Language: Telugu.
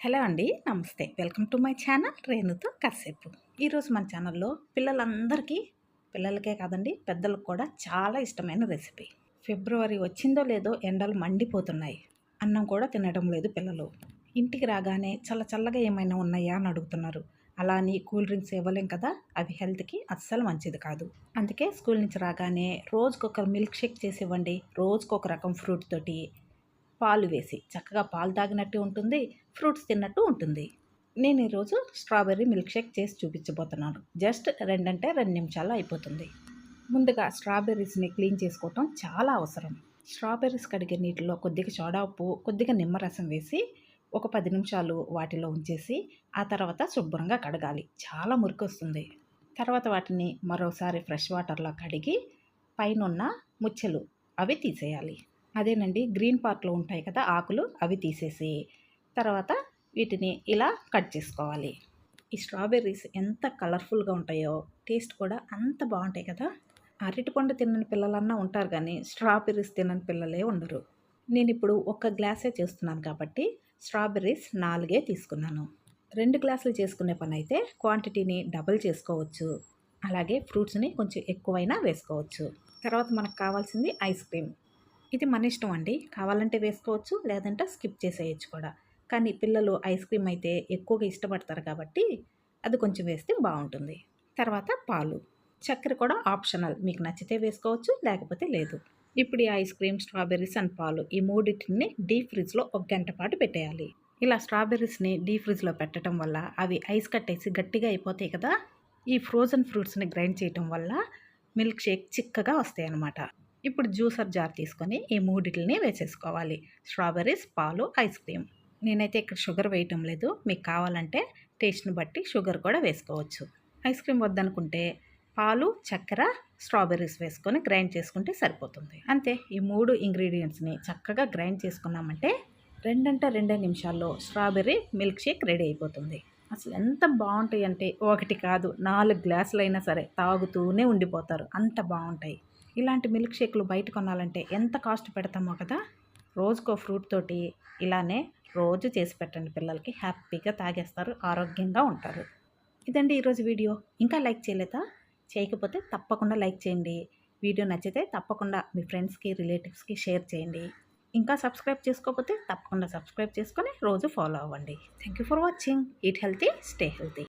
హలో అండి నమస్తే. వెల్కమ్ టు మై ఛానల్ రేణుతో కాసేపు. ఈరోజు మన ఛానల్లో పిల్లలందరికీ పిల్లలకే కాదండి పెద్దలకు కూడా చాలా ఇష్టమైన రెసిపీ. ఫిబ్రవరి వచ్చిందో లేదో ఎండలు మండిపోతున్నాయి. అన్నం కూడా తినడం లేదు పిల్లలు. ఇంటికి రాగానే చల్ల చల్లగా ఏమైనా ఉన్నాయా అని అడుగుతున్నారు. అలా అని కూల్ డ్రింక్స్ ఇవ్వలేం కదా అవి హెల్త్కి అస్సలు మంచిది కాదు. అందుకే స్కూల్ నుంచి రాగానే రోజుకొక మిల్క్ షేక్ చేసి ఇవ్వండి రోజుకొక రకం ఫ్రూట్ తోటి. పాలు వేసి చక్కగా పాలు తాగినట్టు ఉంటుంది ఫ్రూట్స్ తిన్నట్టు ఉంటుంది. నేను ఈరోజు స్ట్రాబెర్రీ మిల్క్ షేక్ చేసి చూపించబోతున్నాను. జస్ట్ రెండంటే రెండు నిమిషాల్లో అయిపోతుంది. ముందుగా స్ట్రాబెర్రీస్ని క్లీన్ చేసుకోవటం చాలా అవసరం. స్ట్రాబెర్రీస్ కడిగే నీటిలో కొద్దిగా సోడా ఉప్పు కొద్దిగా నిమ్మరసం వేసి ఒక పది నిమిషాలు వాటిలో ఉంచేసి ఆ తర్వాత శుభ్రంగా కడగాలి. చాలా మురికి వస్తుంది. తర్వాత వాటిని మరోసారి ఫ్రెష్ వాటర్లో కడిగి పైన ముచ్చెలు అవి తీసేయాలి. అదేనండి గ్రీన్ పార్ట్లో ఉంటాయి కదా ఆకులు అవి తీసేసి. తర్వాత వీటిని ఇలా కట్ చేసుకోవాలి. ఈ స్ట్రాబెర్రీస్ ఎంత కలర్ఫుల్గా ఉంటాయో టేస్ట్ కూడా అంత బాగుంటాయి కదా. అరటిపండు తినని పిల్లలన్నా ఉంటారు కానీ స్ట్రాబెర్రీస్ తినని పిల్లలే ఉండరు. నేను ఇప్పుడు ఒక్క గ్లాసే చేస్తున్నాను కాబట్టి స్ట్రాబెర్రీస్ నాలుగే తీసుకున్నాను. రెండు గ్లాసులు చేసుకునే పని అయితే క్వాంటిటీని డబుల్ చేసుకోవచ్చు. అలాగే ఫ్రూట్స్ని కొంచెం ఎక్కువైనా వేసుకోవచ్చు. తర్వాత మనకు కావాల్సింది ఐస్ క్రీమ్. ఇది మన ఇష్టం అండి. కావాలంటే వేసుకోవచ్చు లేదంటే స్కిప్ చేసేయచ్చు కూడా. కానీ పిల్లలు ఐస్ క్రీమ్ అయితే ఎక్కువగా ఇష్టపడతారు కాబట్టి అది కొంచెం వేస్తే బాగుంటుంది. తర్వాత పాలు. చక్కెర కూడా ఆప్షనల్. మీకు నచ్చితే వేసుకోవచ్చు లేకపోతే లేదు. ఇప్పుడు ఈ ఐస్ క్రీమ్ స్ట్రాబెర్రీస్ అండ్ పాలు ఈ మూడింటిని డీప్ ఫ్రిడ్జ్లో ఒక గంట పాటు పెట్టేయాలి. ఇలా స్ట్రాబెర్రీస్ని డీప్ ఫ్రిడ్జ్లో పెట్టడం వల్ల అవి ఐస్ కట్టేసి గట్టిగా అయిపోతాయి కదా? ఈ ఫ్రోజన్ ఫ్రూట్స్ని గ్రైండ్ చేయటం వల్ల మిల్క్ షేక్ చిక్కగా వస్తాయి అన్నమాట ఇప్పుడు జ్యూసర్ జార్ తీసుకొని ఈ మూడిటిని వేసేసుకోవాలి. స్ట్రాబెర్రీస్ పాలు ఐస్ క్రీమ్. నేనైతే ఇక్కడ షుగర్ వేయటం లేదు. మీకు కావాలంటే టేస్ట్ని బట్టి షుగర్ కూడా వేసుకోవచ్చు. ఐస్ క్రీమ్ వద్దనుకుంటే పాలు చక్కెర స్ట్రాబెర్రీస్ వేసుకొని గ్రైండ్ చేసుకుంటే సరిపోతుంది. అంతే. ఈ మూడు ఇంగ్రీడియంట్స్ని చక్కగా గ్రైండ్ చేసుకున్నామంటే రెండంట రెండే నిమిషాల్లో స్ట్రాబెర్రీ మిల్క్ షేక్ రెడీ అయిపోతుంది. అసలు ఎంత బాగుంటాయి అంటే ఒకటి కాదు నాలుగు గ్లాసులైనా సరే తాగుతూనే ఉండిపోతారు. అంత బాగుంటాయి. ఇలాంటి మిల్క్ షేక్లు బయట కొనాలంటే ఎంత కాస్ట్ పెడతామో కదా రోజుకో ఫ్రూట్ తోటి ఇలానే రోజు చేసి పెట్టండి. పిల్లలకి హ్యాపీగా తాగేస్తారు ఆరోగ్యంగా ఉంటారు. ఇదండి ఈరోజు వీడియో. ఇంకా లైక్ చేయలేదా? చేయకపోతే తప్పకుండా లైక్ చేయండి. వీడియో నచ్చితే తప్పకుండా మీ ఫ్రెండ్స్కి రిలేటివ్స్కి షేర్ చేయండి. ఇంకా సబ్స్క్రైబ్ చేసుకోకపోతే తప్పకుండా సబ్స్క్రైబ్ చేసుకొని రోజు ఫాలో అవ్వండి. Thank you for watching. Eat healthy stay healthy.